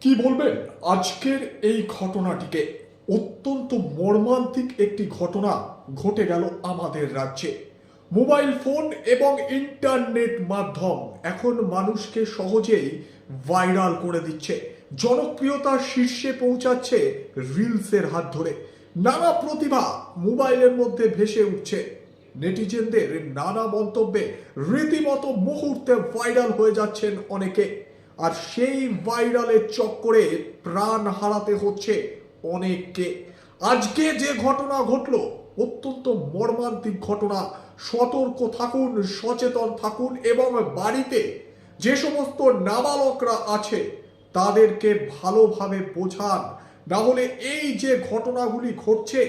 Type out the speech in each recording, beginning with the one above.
কি বলবেন? আজকের এই ঘটনাটিকে অত্যন্ত মর্মান্তিক একটি ঘটনা ঘটে গেল আমাদের রাজ্যে। মোবাইল ফোন এবং ইন্টারনেট মাধ্যম এখন মানুষকে সহজেই ভাইরাল করে দিচ্ছে। জনপ্রিয়তার শীর্ষে পৌঁছাচ্ছে রিলসের হাত ধরে। নানা প্রতিভা মোবাইলের মধ্যে ভেসে উঠছে। নেটিজেনদের নানা মন্তব্যে রীতিমতো মুহূর্তে ভাইরাল হয়ে যাচ্ছেন অনেকে। আর সেই ভাইরালের চক্করে প্রাণ হারাতে হচ্ছে অনেককে। আজকে যে ঘটনা ঘটলো, অত্যন্ত মর্মান্তিক ঘটনা। সতর্ক থাকুন, সচেতন থাকুন এবং বাড়িতে যে সমস্ত নাবালকরা আছে, তাদেরকে ভালোভাবে বোঝান। না হলে এই যে ঘটনাগুলি ঘটছে,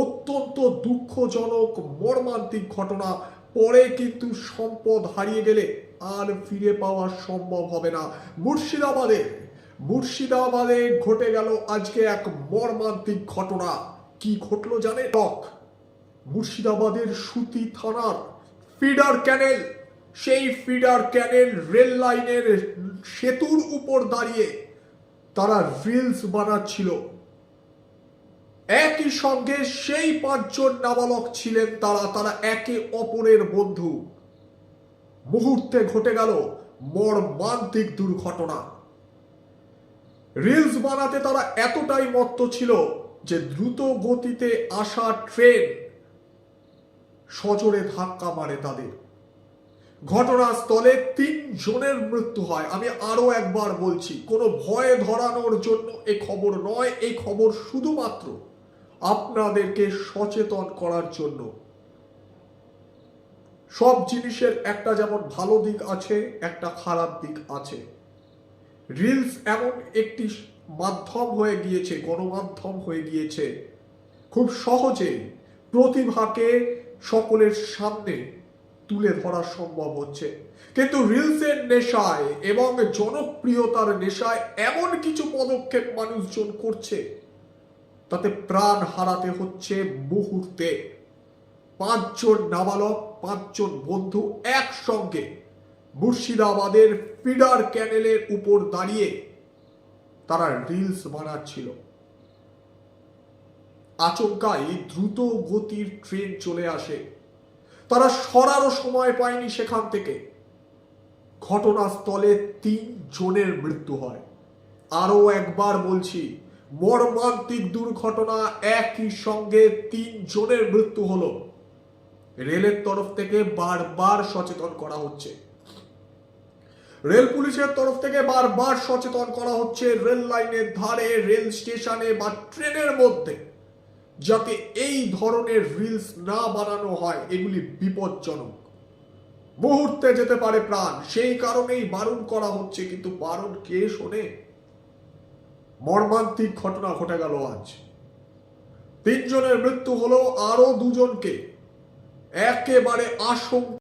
অত্যন্ত দুঃখজনক, মর্মান্তিক ঘটনা। পরে কিন্তু সম্পদ হারিয়ে গেলে আর ফিরে পাওয়া সম্ভব হবে না। মুর্শিদাবাদে মুর্শিদাবাদে ঘটে গেল আজকে এক মর্মান্তিক ঘটনা। কি ঘটলো জানে টক। মুর্শিদাবাদের সুতি থানার ফিডার ক্যানেল, সেই ফিডার ক্যানেল রেল লাইনের সেতুর উপর দাঁড়িয়ে তারা রিলস বানাচ্ছিল। একই সঙ্গে সেই পাঁচজন নাবালক ছিলেন তারা তারা একে অপরের বন্ধু। মুহূর্তে ঘটে গেল মর্মান্তিক দুর্ঘটনা। রিলস বানাতে তারা এতটাই মত্ত ছিল যে দ্রুত গতিতে আসা ট্রেন সজোরে ধাক্কা মারে তাদের। ঘটনাস্থলে তিন জনের মৃত্যু হয়। আমি আরও একবার বলছি, কোনো ভয়ে ধরানোর জন্য এই খবর নয়, এই খবর শুধুমাত্র আপনাদেরকে সচেতন করার জন্য। সব জিনিসের একটা যেমন ভালো দিক আছে, একটা খারাপ দিক আছে। রিলস এমন একটি মাধ্যম হয়ে গিয়েছে, গণমাধ্যম হয়ে গিয়েছে। খুব সহজে প্রতিভাকে সকলের সামনে তুলে ধরা সম্ভব হচ্ছে। কিন্তু রিলসের নেশায় এবং জনপ্রিয়তার নেশায় এমন কিছু পদক্ষেপ মানুষজন করছে, তাতে প্রাণ হারাতে হচ্ছে মুহূর্তে। পাঁচজন নাবালক, পাঁচজন বন্ধু একসঙ্গে মুর্শিদাবাদের ফিডার ক্যানেলের উপর দাঁড়িয়ে তারা রিলস বানাচ্ছিল। আচমকাই দ্রুত গতির ট্রেন চলে আসে। তারা সরারও সময় পায়নি সেখান থেকে। ঘটনাস্থলে তিন জনের মৃত্যু হয়। আরও একবার বলছি, মর্মান্তিক দুর্ঘটনা একই সঙ্গে তিন জনের মৃত্যু হলো। রেলের তরফ থেকে বারবার সচেতন করা হচ্ছে। রেল পুলিশের তরফ থেকে বারবার সচেতন করা হচ্ছে রেল লাইনের ধারে, রেল স্টেশনে বা ট্রেনের মধ্যে, যাতে এই ধরনের রিলস না বানানো হয়। এগুলি বিপজ্জনক। মুহূর্তে যেতে পারে প্রাণ। সেই কারণেই বারণ করা হচ্ছে, কিন্তু বারণ কে শোনে? মর্মান্তিক ঘটনা ঘটে গেল আজ। তিনজনের মৃত্যু হলো আরও দুজনকে। একেবারে আশঙ্কা